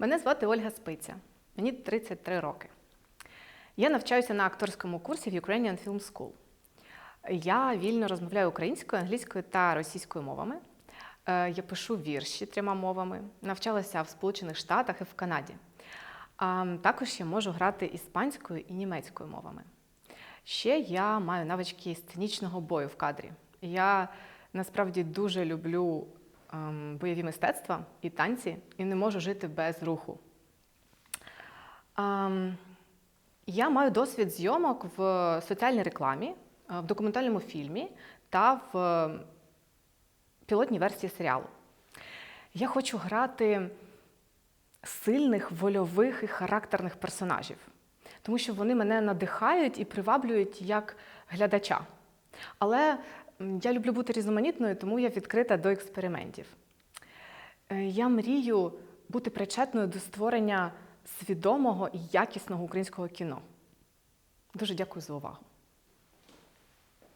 Мене звати Ольга Спиця, мені 33 роки. Я навчаюся на акторському курсі в Ukrainian Film School. Я вільно розмовляю українською, англійською та російською мовами. Е, Я пишу вірші трьома мовами, навчалася в Сполучених Штатах і в Канаді. Також я можу грати іспанською і німецькою мовами. Ще я маю навички сценічного бою в кадрі. Я насправді дуже люблю бойові мистецтва і танці, і не можу жити без руху. Ем, я маю досвід зйомок в соціальній рекламі, е, в документальному фільмі та в е, пілотній версії серіалу. Я хочу грати сильних, вольових і характерних персонажів, тому що вони мене надихають і приваблюють як глядача. Але я люблю бути різноманітною, тому я відкрита до експериментів. Е, Я мрію бути причетною до створення свідомого і якісного українського кіно. Дуже дякую за увагу.